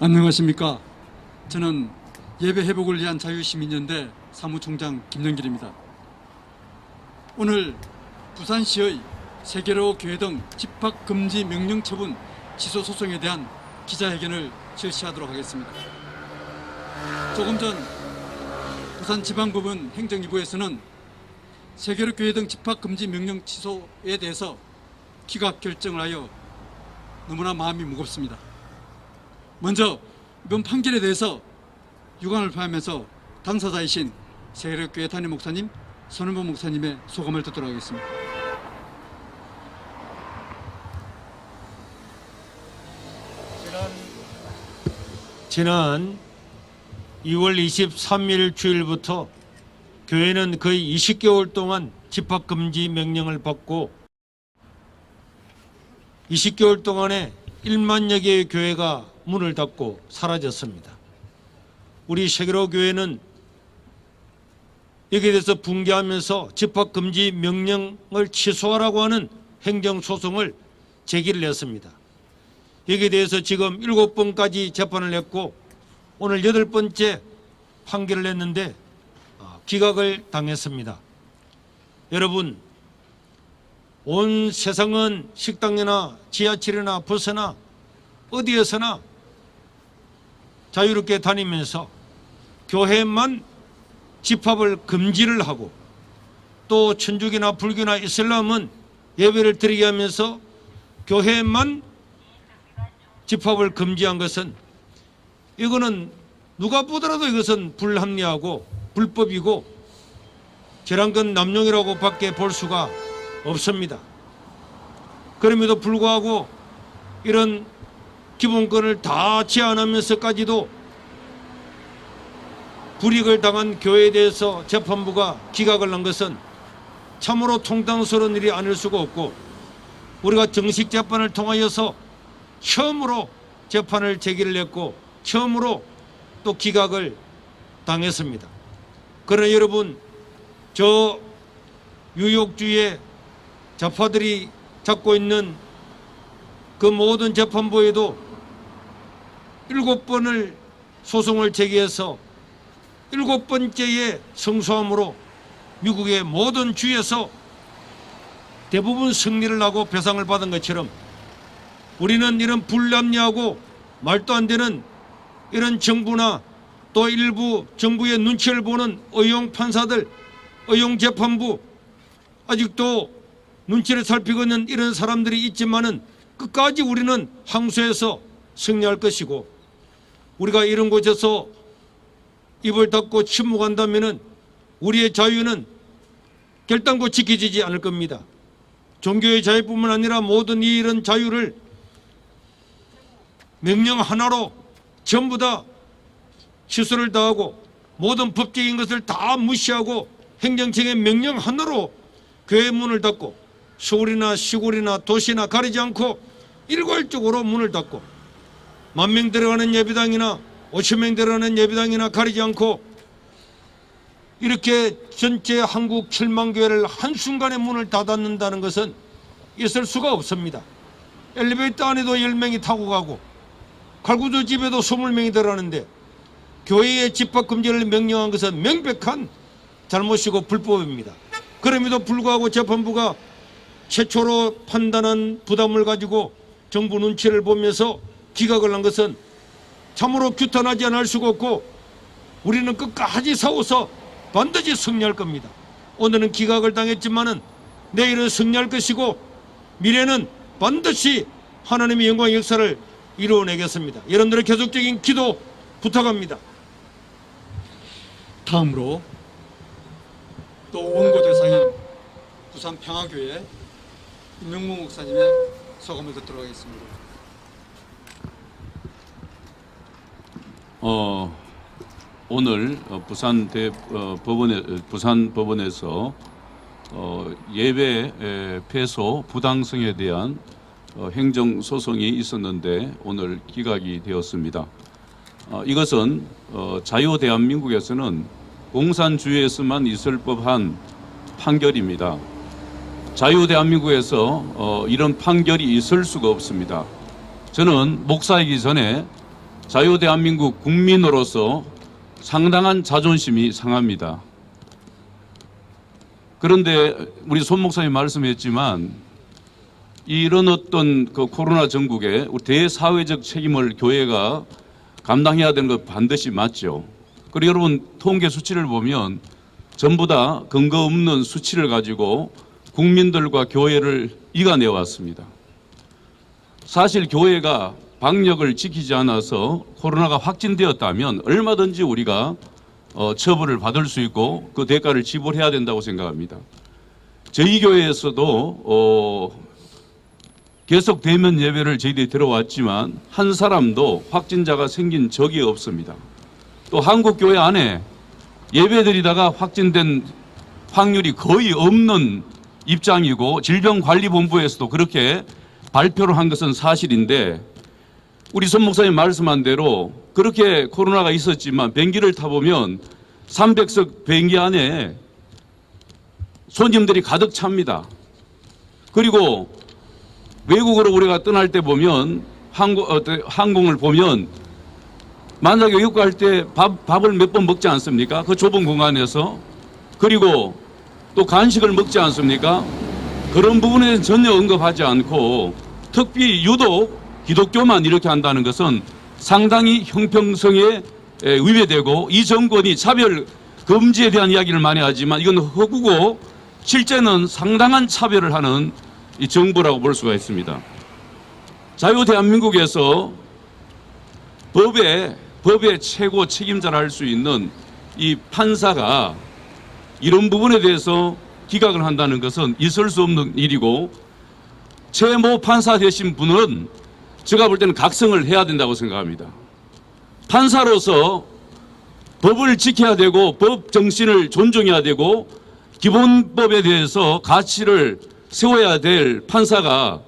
안녕하십니까. 저는 예배 회복을 위한 자유시민연대 사무총장 김영길입니다. 오늘 부산시의 세계로 교회 등 집합 금지 명령 처분 취소 소송에 대한 기자회견을 실시하도록 하겠습니다. 조금 전 부산지방법원 행정기부에서는 세계로 교회 등 집합 금지 명령 취소에 대해서 기각 결정을 하여 너무나 마음이 무겁습니다. 먼저 이번 판결에 대해서 유감을 표하면서 당사자이신 세계교회 담임 목사님 손은보 목사님의 소감을 듣도록 하겠습니다. 지난 2월 23일 주일부터 교회는 거의 20개월 동안 집합 금지 명령을 받고 20개월 동안에 1만여 개의 교회가 문을 닫고 사라졌습니다. 우리 세계로 교회는 여기에 대해서 붕괴하면서 집합금지 명령을 취소하라고 하는 행정소송을 제기를 했습니다. 여기에 대해서 지금 일곱 번까지 재판을 했고 오늘 여덟 번째 판결을 냈는데 어, 기각을 당했습니다. 여러분 온 세상은 식당이나 지하철이나 버스나 어디에서나 자유롭게 다니면서 교회만 집합을 금지를 하고 또 천주교나 불교나 이슬람은 예배를 드리게 하면서 교회만 집합을 금지한 것은 이거는 누가 보더라도 이것은 불합리하고 불법이고 재량권 남용이라고 밖에 볼 수가 없습니다. 그럼에도 불구하고 이런 기본권을 다 제한하면서까지도 불이익을 당한 교회에 대해서 재판부가 기각을 한 것은 참으로 통당스러운 일이 아닐 수가 없고 우리가 정식 재판을 통하여서 처음으로 재판을 제기를 했고 처음으로 또 기각을 당했습니다. 그러나 여러분 저 유욕주의 좌파들이 잡고 있는 그 모든 재판부에도 일곱 번을 소송을 제기해서 일곱 번째의 성소함으로 미국의 모든 주에서 대부분 승리를 하고 배상을 받은 것처럼 우리는 이런 불합리하고 말도 안 되는 이런 정부나 또 일부 정부의 눈치를 보는 의용 판사들, 의용 재판부 아직도 눈치를 살피고 있는 이런 사람들이 있지만은 끝까지 우리는 항소해서 승리할 것이고 우리가 이런 곳에서 입을 닫고 침묵한다면은 우리의 자유는 결단코 지켜지지 않을 겁니다. 종교의 자유뿐만 아니라 모든 이 이런 자유를 명령 하나로 전부 다 취소를 다하고 모든 법적인 것을 다 무시하고 행정청의 명령 하나로 교회 문을 닫고 서울이나 시골이나 도시나 가리지 않고 일괄적으로 문을 닫고 만 명 들어가는 예배당이나 오천 명 들어가는 예배당이나 가리지 않고 이렇게 전체 한국 7만 교회를 한순간에 문을 닫았는다는 것은 있을 수가 없습니다. 엘리베이터 안에도 10명이 타고 가고 칼구조 집에도 20명이 들어가는데 교회의 집합 금지를 명령한 것은 명백한 잘못이고 불법입니다. 그럼에도 불구하고 재판부가 최초로 판단한 부담을 가지고 정부 눈치를 보면서 기각을 한 것은 참으로 규탄하지 않을 수가 없고 우리는 끝까지 싸워서 반드시 승리할 겁니다. 오늘은 기각을 당했지만은 내일은 승리할 것이고 미래는 반드시 하나님의 영광의 역사를 이루어내겠습니다. 여러분들의 계속적인 기도 부탁합니다. 다음으로 또 원고 대상인 부산 평화교회 임명무 목사님의 소감을 듣도록 하겠습니다. 어, 오늘 어, 부산 대 어, 법원에 부산 법원에서 어, 예배 에, 폐소 부당성에 대한 어, 행정 소송이 있었는데 오늘 기각이 되었습니다. 어, 이것은 어, 자유 대한민국에서는 공산주의에서만 있을 법한 판결입니다. 자유 대한민국에서 어, 이런 판결이 있을 수가 없습니다. 저는 목사이기 전에 자유 대한민국 국민으로서 상당한 자존심이 상합니다. 그런데 우리 손 목사님 말씀했지만 이런 어떤 그 코로나 전국에 대사회적 책임을 교회가 감당해야 되는 것 반드시 맞죠. 그리고 여러분 통계 수치를 보면 전부 다 근거 없는 수치를 가지고 국민들과 교회를 이간해 왔습니다. 사실 교회가 방역을 지키지 않아서 코로나가 확진되었다면 얼마든지 우리가 어, 처벌을 받을 수 있고 그 대가를 지불해야 된다고 생각합니다. 저희 교회에서도 어, 계속 대면 예배를 저희들이 들어왔지만 한 사람도 확진자가 생긴 적이 없습니다. 또 한국 교회 안에 예배드리다가 확진된 확률이 거의 없는 입장이고 질병관리본부에서도 그렇게 발표를 한 것은 사실인데 우리 손 목사님 말씀한 대로 그렇게 코로나가 있었지만 비행기를 타보면 300석 비행기 안에 손님들이 가득 찹니다. 그리고 외국으로 우리가 떠날 때 보면 항공, 어, 항공을 보면 만약에 갈때 밥, 밥을 몇 번 먹지 않습니까? 그 좁은 공간에서 그리고 또 간식을 먹지 않습니까? 그런 부분에 전혀 언급하지 않고 특히 유독 기독교만 이렇게 한다는 것은 상당히 형평성에 에, 위배되고 이 정권이 차별 금지에 대한 이야기를 많이 하지만 이건 허구고 실제는 상당한 차별을 하는 이 정부라고 볼 수가 있습니다. 자유 대한민국에서 법의 법의 최고 책임자를 할수 있는 이 판사가 이런 부분에 대해서 기각을 한다는 것은 있을 수 없는 일이고 최모 판사 되신 분은 제가 볼 때는 각성을 해야 된다고 생각합니다. 판사로서 법을 지켜야 되고 법 정신을 존중해야 되고 기본법에 대해서 가치를 세워야 될 판사가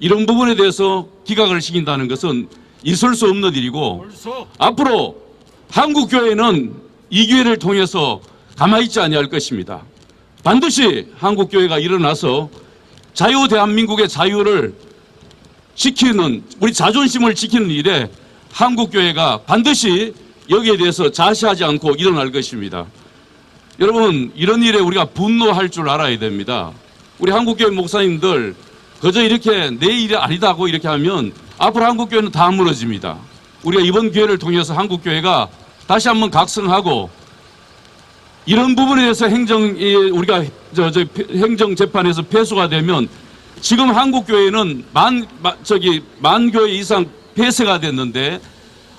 이런 부분에 대해서 기각을 시킨다는 것은 있을 수 없는 일이고 앞으로 한국 교회는 이 기회를 통해서 가만히 있지 아니할 것입니다. 반드시 한국 교회가 일어나서 자유 대한민국의 자유를 지키는 우리 자존심을 지키는 일에 한국 교회가 반드시 여기에 대해서 자시하지 않고 일어날 것입니다. 여러분 이런 일에 우리가 분노할 줄 알아야 됩니다. 우리 한국교회 목사님들 그저 이렇게 내 일이 아니다고 이렇게 하면 앞으로 한국교회는 다 무너집니다. 우리가 이번 기회를 통해서 한국교회가 다시 한번 각성하고 이런 부분에 대해서 행정 이 우리가 저, 저 행정 재판에서 패소가 되면 지금 한국 교회는 만 마- 저기 만 교회 이상 폐쇄가 됐는데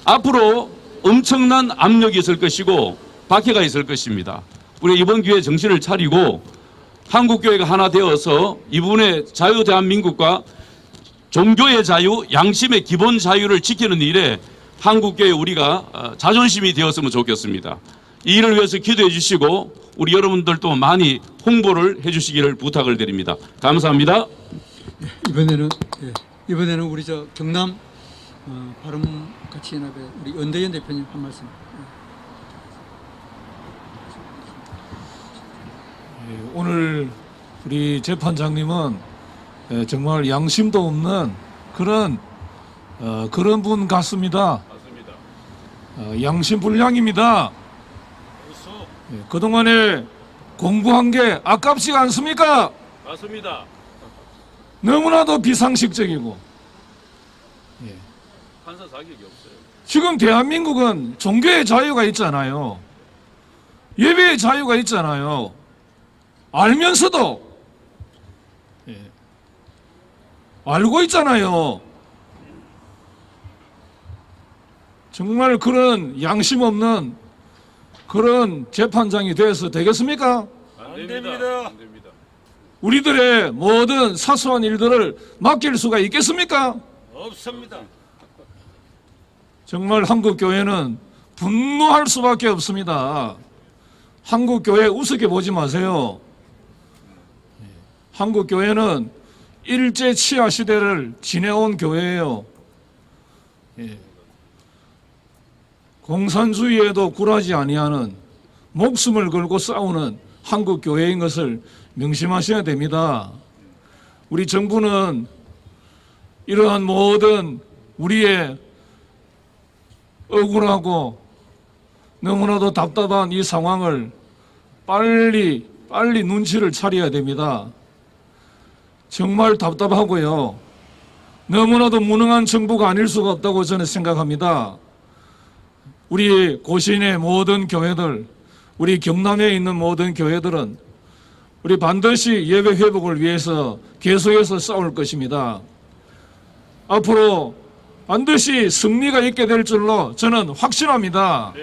앞으로 엄청난 압력이 있을 것이고 박해가 있을 것입니다. 우리 이번 기회에 정신을 차리고 한국 교회가 하나 되어서 이 부분에 자유 대한민국과 종교의 자유, 양심의 기본 자유를 지키는 일에 한국 교회 우리가 어, 자존심이 되었으면 좋겠습니다. 이 일을 위해서 기도해 주시고 우리 여러분들도 많이 홍보를 해 주시기를 부탁을 드립니다. 감사합니다. 이번에는 예, 이번에는 우리 저 경남 어, 바른 가치 연합의 우리 연대현 대표님 한 말씀. 예, 오늘 우리 재판장님은 예, 정말 양심도 없는 그런 어, 그런 분 같습니다. 맞습니다. 어, 양심 불량입니다. 예, 그동안에 공부한 게 아깝지 않습니까? 맞습니다. 너무나도 비상식적이고 판사 자격이 없어요. 지금 대한민국은 종교의 자유가 있잖아요. 예배의 자유가 있잖아요. 알면서도 예, 알고 있잖아요. 정말 그런 양심 없는 그런 재판장이 돼서 되겠습니까? 안 됩니다. 안 됩니다. 우리들의 모든 사소한 일들을 맡길 수가 있겠습니까? 없습니다. 정말 한국 교회는 분노할 수밖에 없습니다. 한국 교회 우습게 보지 마세요. 한국 교회는 일제 치하 시대를 지내온 교회예요. 예. 공산주의에도 굴하지 아니하는 목숨을 걸고 싸우는 한국 교회인 것을 명심하셔야 됩니다. 우리 정부는 이러한 모든 우리의 억울하고 너무나도 답답한 이 상황을 빨리 빨리 눈치를 차려야 됩니다. 정말 답답하고요. 너무나도 무능한 정부가 아닐 수가 없다고 저는 생각합니다. 우리 고신의 모든 교회들, 우리 경남에 있는 모든 교회들은 우리 반드시 예배 회복을 위해서 계속해서 싸울 것입니다. 앞으로 반드시 승리가 있게 될 줄로 저는 확신합니다.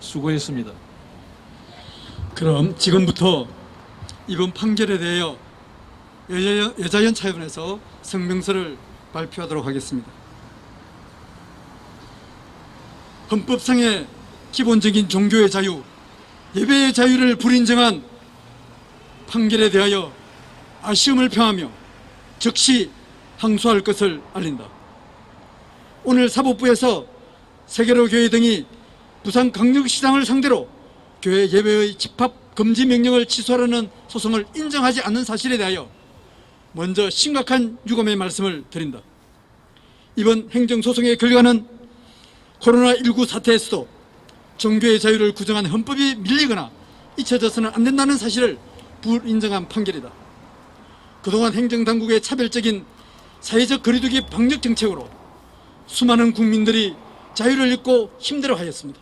수고했습니다. 그럼 지금부터 이번 판결에 대하여 여자연, 여자연 차원에서 성명서를 발표하도록 하겠습니다. 헌법상의 기본적인 종교의 자유, 예배의 자유를 불인정한 판결에 대하여 아쉬움을 표하며 즉시 항소할 것을 알린다. 오늘 사법부에서 세계로 교회 등이 부산 강력시장을 상대로 교회 예배의 집합 금지 명령을 취소하라는 소송을 인정하지 않는 사실에 대하여 먼저 심각한 유감의 말씀을 드린다. 이번 행정소송의 결과는 코로나19 사태에서도 종교의 자유를 구정한 헌법이 밀리거나 잊혀져서는 안 된다는 사실을 불인정한 판결이다. 그동안 행정당국의 차별적인 사회적 거리두기 방역 정책으로 수많은 국민들이 자유를 잃고 힘들어하였습니다.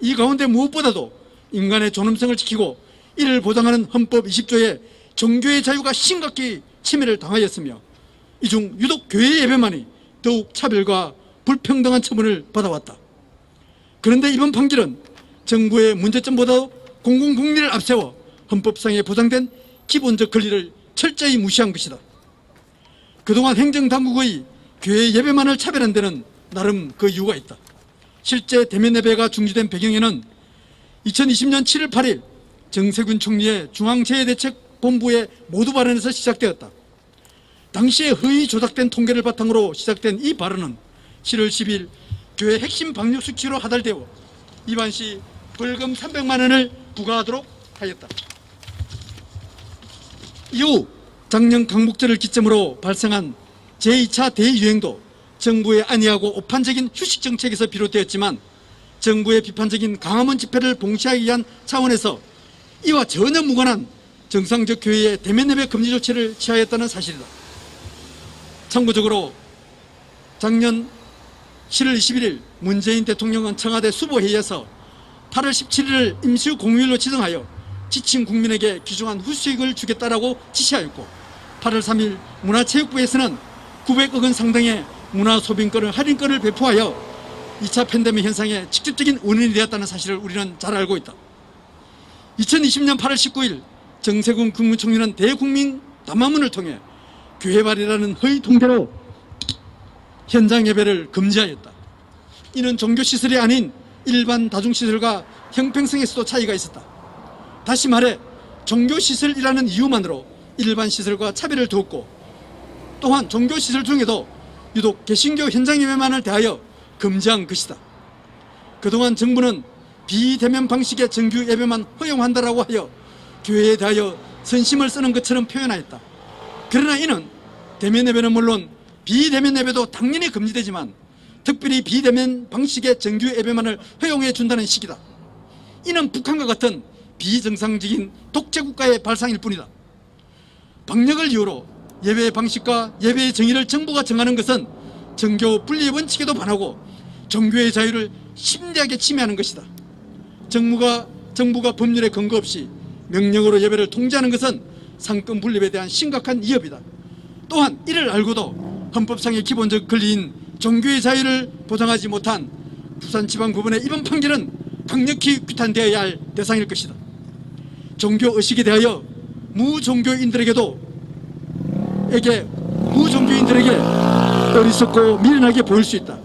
이 가운데 무엇보다도 인간의 존엄성을 지키고 이를 보장하는 헌법 20조에 종교의 자유가 심각히 침해를 당하였으며 이 중 유독 교회 예배만이 더욱 차별과 불평등한 처분을 받아왔다. 그런데 이번 판결은 정부의 문제점보다 공공복리를 앞세워 헌법상에 보장된 기본적 권리를 철저히 무시한 것이다. 그동안 행정당국의 교회 예배만을 차별한 데는 나름 그 이유가 있다. 실제 대면 예배가 중지된 배경에는 2020년 7월 8일 정세균 총리의 중앙재해대책본부의 모두 발언에서 시작되었다. 당시에 허위 조작된 통계를 바탕으로 시작된 이 발언은 7월 10일 교회 핵심 방역 수치로 하달되어 이반 시 벌금 300만 원을 부과하도록 하였다. 이후 작년 강복절을 기점으로 발생한 제2차 대유행도 정부의 안이하고 오판적인 휴식 정책에서 비롯되었지만 정부의 비판적인 강화문 집회를 봉쇄하기 위한 차원에서 이와 전혀 무관한 정상적 교회의 대면 예배 금지 조치를 취하였다는 사실이다. 참고적으로 작년 7월 21일 문재인 대통령은 청와대 수보회의에서 8월 17일을 임시 공휴일로 지정하여 지친 국민에게 귀중한 후수익을 주겠다라고 지시하였고 8월 3일 문화체육부에서는 900억 원 상당의 문화소비권을 할인권을 배포하여 2차 팬데믹 현상의 직접적인 원인이 되었다는 사실을 우리는 잘 알고 있다. 2020년 8월 19일 정세균 국무총리는 대국민 담화문을 통해 교회발이라는 허위 통계로 현장 예배를 금지하였다. 이는 종교시설이 아닌 일반 다중시설과 형평성에서도 차이가 있었다. 다시 말해 종교시설이라는 이유만으로 일반 시설과 차별을 두었고 또한 종교시설 중에도 유독 개신교 현장 예배만을 대하여 금지한 것이다. 그동안 정부는 비대면 방식의 정규 예배만 허용한다라고 하여 교회에 대하여 선심을 쓰는 것처럼 표현하였다. 그러나 이는 대면 예배는 물론 비대면 예배도 당연히 금지되지만 특별히 비대면 방식의 정규 예배만을 허용해 준다는 식이다. 이는 북한과 같은 비정상적인 독재 국가의 발상일 뿐이다. 방역을 이유로 예배의 방식과 예배의 정의를 정부가 정하는 것은 정교 분리 원칙에도 반하고 종교의 자유를 심대하게 침해하는 것이다. 정부가 정부가 법률에 근거 없이 명령으로 예배를 통제하는 것은 상권 분립에 대한 심각한 위협이다. 또한 이를 알고도 헌법상의 기본적 권리인 종교의 자유를 보장하지 못한 부산지방법원의 이번 판결은 강력히 규탄되어야 할 대상일 것이다. 종교 의식에 대하여 무종교인들에게도 에게 무종교인들에게 어리석고 미련하게 보일 수 있다.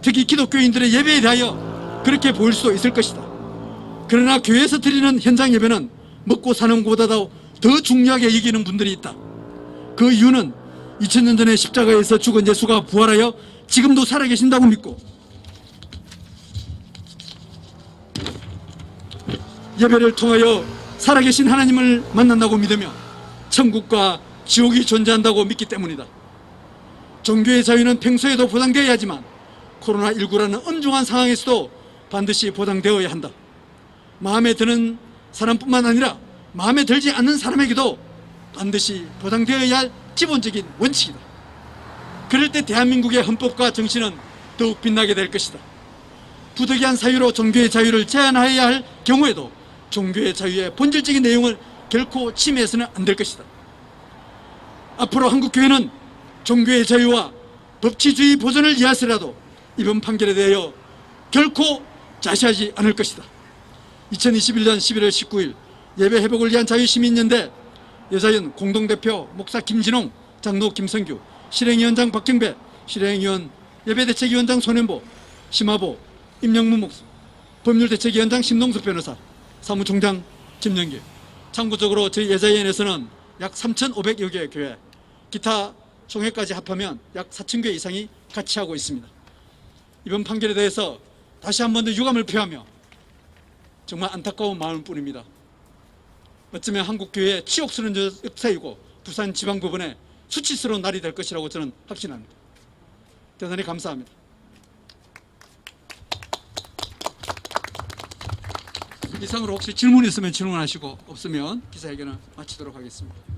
특히 기독교인들의 예배에 대하여 그렇게 보일 수도 있을 것이다. 그러나 교회에서 드리는 현장 예배는 먹고 사는 것보다도 더 중요하게 여기는 분들이 있다. 그 이유는 2000년 전에 십자가에서 죽은 예수가 부활하여 지금도 살아계신다고 믿고 예배를 통하여 살아계신 하나님을 만난다고 믿으며 천국과 지옥이 존재한다고 믿기 때문이다. 종교의 자유는 평소에도 보장되어야 하지만 코로나19라는 엄중한 상황에서도 반드시 보장되어야 한다. 마음에 드는 사람뿐만 아니라 마음에 들지 않는 사람에게도 반드시 보장되어야 할 기본적인 원칙이다. 그럴 때 대한민국의 헌법과 정신은 더욱 빛나게 될 것이다. 부득이한 사유로 종교의 자유를 제한하여야 할 경우에도 종교의 자유의 본질적인 내용을 결코 침해해서는 안 될 것이다. 앞으로 한국 교회는 종교의 자유와 법치주의 보존을 위해서라도 이번 판결에 대하여 결코 자시하지 않을 것이다. 2021년 11월 19일 예배 회복을 위한 자유시민연대 여자연 공동대표 목사 김진홍, 장로 김성규, 실행위원장 박경배, 실행위원 예배대책위원장 손현보, 심화보, 임영문 목사, 법률대책위원장 심동석 변호사, 사무총장 김영길. 참고적으로 저희 예자연에서는 약 3,500여 개의 교회, 기타 총회까지 합하면 약 4천 개 이상이 같이 하고 있습니다. 이번 판결에 대해서 다시 한 번 더 유감을 표하며 정말 안타까운 마음뿐입니다. 어쩌면 한국교회의 치욕스러운 역사이고 부산 지방법원의 수치스러운 날이 될 것이라고 저는 확신합니다. 대단히 감사합니다. 이상으로 혹시 질문 있으면 질문하시고 없으면 기자회견을 마치도록 하겠습니다.